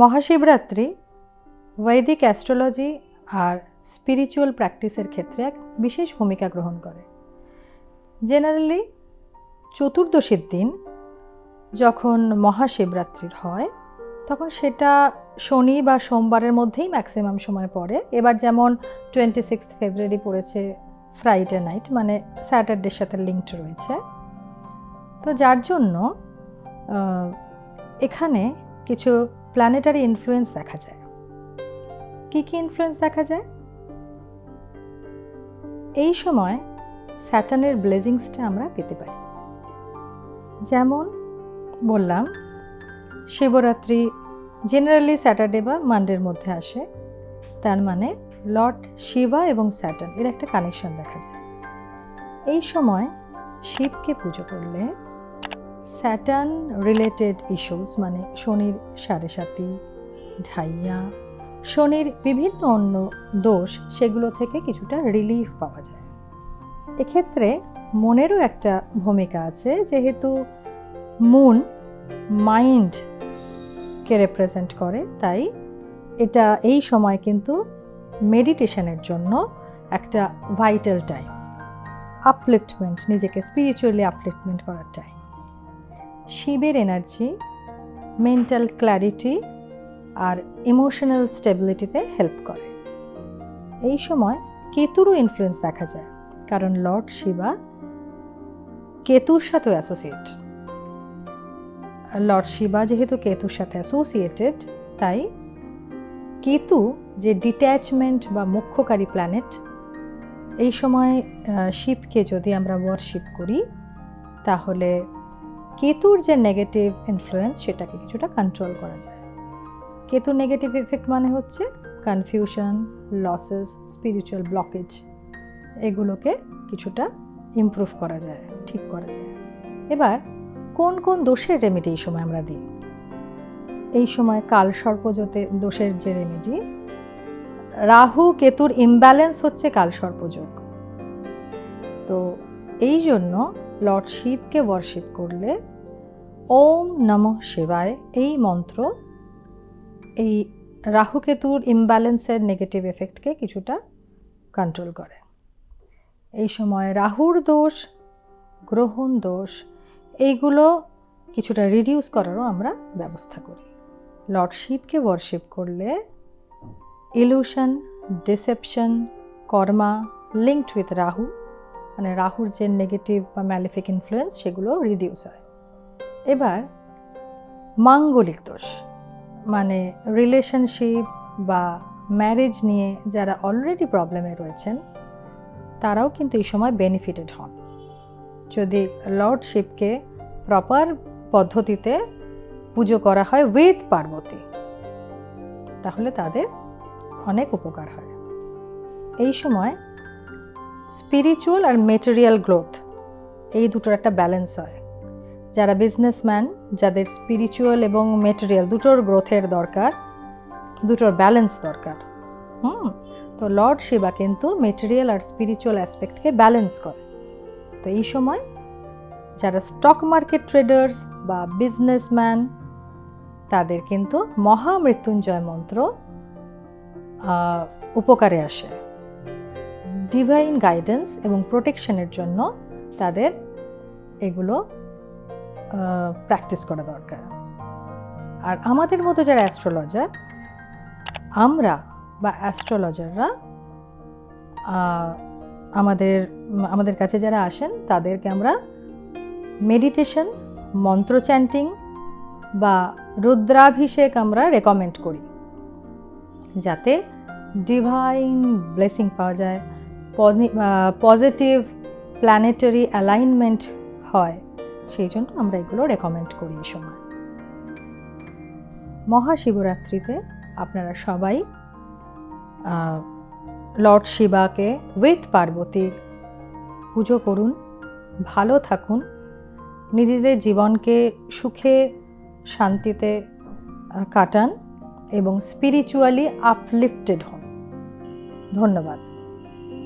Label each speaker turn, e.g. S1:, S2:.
S1: মহাশিবরাত্রি, বৈদিক অ্যাস্ট্রোলজি আর স্পিরিচুয়াল প্র্যাকটিসের ক্ষেত্রে এক বিশেষ ভূমিকা গ্রহণ করে। জেনারেলি চতুর্দশীর দিন যখন মহাশিবরাত্রির হয়, তখন সেটা শনি বা সোমবারের মধ্যেই ম্যাক্সিমাম সময় পড়ে। এবার যেমন টোয়েন্টি সিক্স ফেব্রুয়ারি পড়েছে ফ্রাইডে নাইট মানে স্যাটারডের সাথে লিঙ্কড রয়েছে। তো যার জন্য এখানে কিছু প্ল্যানেটারি ইনফ্লুয়েন্স দেখা যায়। কি কি ইনফ্লুয়েন্স দেখা যায়? এই সময় স্যাটানের ব্লেজিংসটা আমরা পেতে পারি। যেমন বললাম, শিবরাত্রি জেনারেলি স্যাটারডে বা মানডের মধ্যে আসে। তার মানে লর্ড শিবা এবং স্যাটার্ন এর একটা কানেকশন দেখা যায়। এই সময় শিবকে পুজো করলে স্যাটার্ন রিলেটেড ইস্যুস মানে শনির সাড়ে সাতি, ঢাইয়া, শনির বিভিন্ন অন্য দোষ, সেগুলো থেকে কিছুটা রিলিফ পাওয়া যায়। এক্ষেত্রে মনেরও একটা ভূমিকা আছে, যেহেতু মুন মাইন্ডকে রেপ্রেজেন্ট করে, তাই এটা এই সময় কিন্তু মেডিটেশনের জন্য একটা ভাইটাল টাইম আপলিফটমেন্ট নিজেকে স্পিরিচুয়ালি আপলিফটমেন্ট করার টাইম শিবের এনার্জি মেন্টাল ক্ল্যারিটি আর ইমোশনাল স্টেবিলিটিতে হেল্প করে। এই সময় কেতুরও ইনফ্লুয়েন্স দেখা যায়, কারণ লর্ড শিবা কেতুর সাথেও অ্যাসোসিয়েট লর্ড শিবা যেহেতু কেতুর সাথে অ্যাসোসিয়েটেড তাই কেতু যে ডিট্যাচমেন্ট বা মুখ্যকারী প্ল্যানেট এই সময় শিবকে যদি আমরা ওয়ারশিপ করি, তাহলে কেতুর যে নেগেটিভ ইনফ্লুয়েন্স সেটাকে কিছুটা কন্ট্রোল করা যায়। কেতুর নেগেটিভ এফেক্ট মানে হচ্ছে কনফিউশন লসেস স্পিরিচুয়াল ব্লকেজ এগুলোকে কিছুটা ইমপ্রুভ করা যায়, ঠিক করা যায়। এবার, কোন কোন দোষের রেমেডি এই সময় আমরা দিই? এই সময় কাল সর্পযোতে দোষের যে রেমেডি রাহু, কেতুর ইমব্যালেন্স হচ্ছে কাল সর্পযোগ। তো এই জন্য লর্ড শিবকে ওয়ার্শিপ করলে, ওম নমঃ শিবায়, এই মন্ত্র, এই রাহু কেতুর ইমব্যালেন্সের নেগেটিভ এফেক্টকে কিছুটা কন্ট্রোল করে। এই সময় রাহুর দোষ, গ্রহণ দোষ, এইগুলো কিছুটা রিডিউস করারও আমরা ব্যবস্থা করি। লর্ড শিবকে ওয়ার্শিপ করলে illusion deception karma linked with Rahu মানে রাহুর যে নেগেটিভ বা ম্যালিফিক ইনফ্লুয়েন্স সেগুলো রিডিউস হয়। এবার মাঙ্গলিক দোষ মানে রিলেশনশিপ বা ম্যারেজ নিয়ে যারা অলরেডি প্রবলেমে রয়েছেন, তারাও কিন্তু এই সময় বেনিফিটেড হন। যদি লর্ডশিপকে প্রপার পদ্ধতিতে পুজো করা হয় উইথ পার্বতী, তাহলে তাদের অনেক উপকার হয়। এই সময় স্পিরিচুয়াল আর মেটেরিয়াল গ্রোথ এই দুটোর একটা ব্যালেন্স হয়। যারা বিজনেসম্যান যাদের স্পিরিচুয়াল এবং মেটেরিয়াল দুটোর গ্রোথের দরকার, দুটোর ব্যালেন্স দরকার। হুম, তো লর্ড শিবা কিন্তু মেটেরিয়াল আর স্পিরিচুয়াল অ্যাসপেক্টকে ব্যালেন্স করে। তো এই সময় যারা স্টক মার্কেট ট্রেডার্স বা বিজনেসম্যান তাদের কিন্তু মহামৃত্যুঞ্জয় মন্ত্র উপকারে আসে। ডিভাইন গাইডেন্স এবং প্রোটেকশনের জন্য তাদের এগুলো প্র্যাকটিস করা দরকার। আর আমাদের মতো যারা অ্যাস্ট্রোলজার আমরা বা অ্যাস্ট্রোলজাররা আমাদের আমাদের কাছে যারা আসেন, তাদেরকে আমরা মেডিটেশন মন্ত্র চ্যান্টিং বা রুদ্রাভিষেক আমরা রেকমেন্ড করি। যাতে ডিভাইন ব্লেসিং পাওয়া যায়। পজিটিভ প্ল্যানেটারি অ্যালাইনমেন্ট হয়, সেই জন্য আমরা এগুলো রেকমেন্ড করি এই সময়। মহাশিবরাত্রিতে আপনারা সবাই লর্ড শিবাকে উইথ পার্বতী পুজো করুন, ভালো থাকুন, নিজেদের জীবনকে সুখে, শান্তিতে কাটান এবং স্পিরিচুয়ালি আপলিফটেড হন। ধন্যবাদ।